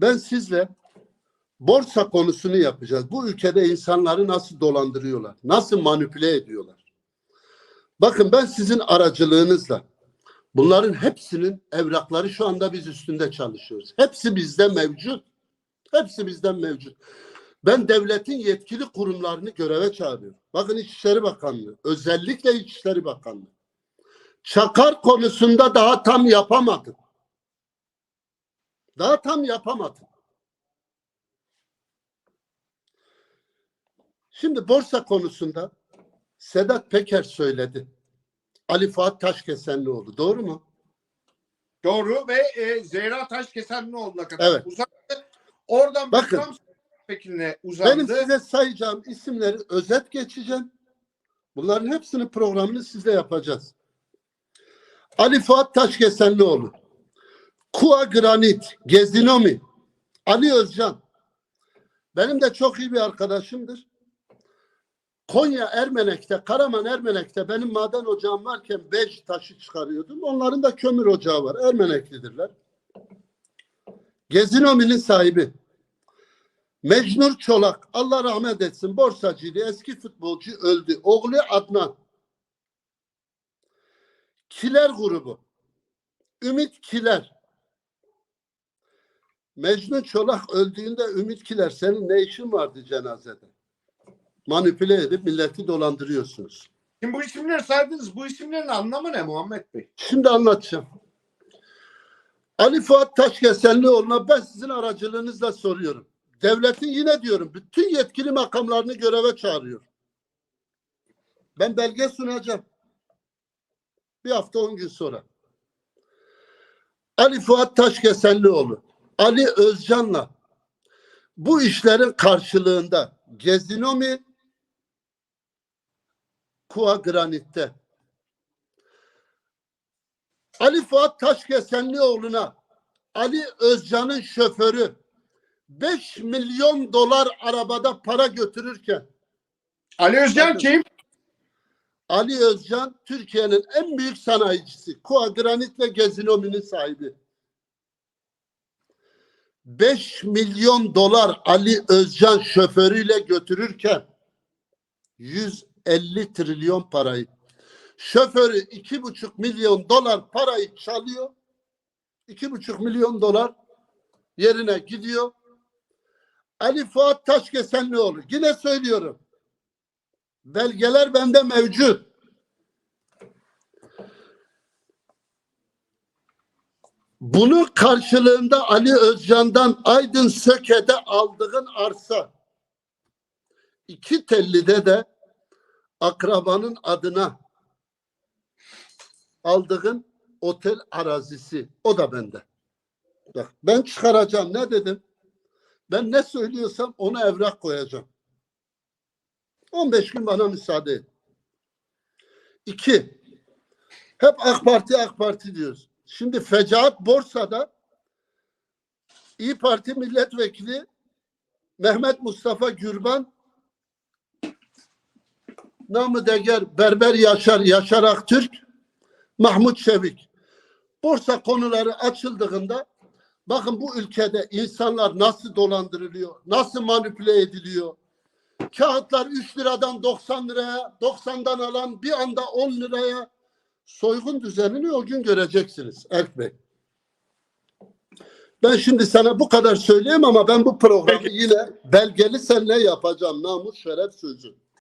Ben sizle borsa konusunu yapacağız. Bu ülkede insanları nasıl dolandırıyorlar, nasıl manipüle ediyorlar. Bakın ben sizin aracılığınızla bunların hepsinin evrakları şu anda biz üstünde çalışıyoruz. Hepsi bizde mevcut. Hepsi bizden mevcut. Ben devletin yetkili kurumlarını göreve çağırıyorum. Bakın İçişleri Bakanlığı, özellikle İçişleri Bakanlığı. Çakar konusunda daha tam yapamadım. Daha tam yapamadım. Şimdi borsa konusunda Sedat Peker söyledi. Ali Fuat Taşkesenlioğlu. Doğru mu? Doğru ve e, Zehra Taşkesenlioğlu'na kadar Evet. uzandı. Oradan Bakın. Vekili'ne uzandı. Benim size sayacağım isimleri özet geçeceğim. Bunların hepsinin programını sizle yapacağız. Ali Fuat Taşkesenlioğlu, Kua Granit, Gezinomi, Ali Özcan. Benim de çok iyi bir arkadaşımdır. Konya Ermenek'te, Karaman Ermenek'te benim maden ocağım varken bej taşı çıkarıyordum. Onların da kömür ocağı var. Ermeneklidirler. Gezinomi'nin sahibi. Mecnur Çolak, Allah rahmet etsin, borsacıydı, eski futbolcu öldü. Oğlu Adnan. Kiler grubu. Ümit Kiler. Mecnun Çolak öldüğünde Ümit Kiler senin ne işin vardı cenazede? Manipüle edip milleti dolandırıyorsunuz. Şimdi bu isimleri saydınız. Bu isimlerin anlamı ne Muhammed Bey? Şimdi anlatacağım. Ali Fuat Taşkesenlioğlu'na ben sizin aracılığınızla soruyorum. Devletin yine diyorum bütün yetkili makamlarını göreve çağırıyor. Ben belge sunacağım. Bir hafta on gün sonra. Ali Fuat Taşkesenlioğlu, Ali Özcan'la bu işlerin karşılığında Gezinomi Kua Granit'te Ali Fuat Taşkesenlioğlu'na Ali Özcan'ın şoförü 5 milyon dolar arabada para götürürken Ali Özcan Bakın. kim? Ali Özcan Türkiye'nin en büyük sanayicisi. Kua Granit ve Gezinomi'nin sahibi. 5 milyon dolar Ali Özcan şoförüyle götürürken 150 trilyon parayı şoförü iki buçuk milyon dolar parayı çalıyor. iki buçuk milyon dolar yerine gidiyor. Ali Fuat Taşkesenlioğlu. Yine söylüyorum. Belgeler bende mevcut. Bunun karşılığında Ali Özcan'dan Aydın Söke'de aldığın arsa iki tellide de akrabanın adına aldığın otel arazisi o da bende. Bak ben çıkaracağım ne dedim? Ben ne söylüyorsam ona evrak koyacağım. 15 gün bana müsaade et. İki, hep AK Parti AK Parti diyoruz. Şimdi fecaat borsada İyi Parti milletvekili Mehmet Mustafa Gürban namı değer Berber Yaşar Yaşar Aktürk Mahmut Çevik. Borsa konuları açıldığında bakın bu ülkede insanlar nasıl dolandırılıyor, nasıl manipüle ediliyor. Kağıtlar 3 liradan 90 liraya, 90'dan alan bir anda 10 liraya soygun düzenini o gün göreceksiniz Erk Bey. Ben şimdi sana bu kadar söyleyeyim ama ben bu programı yine belgeli seninle yapacağım. Namus şeref sözü.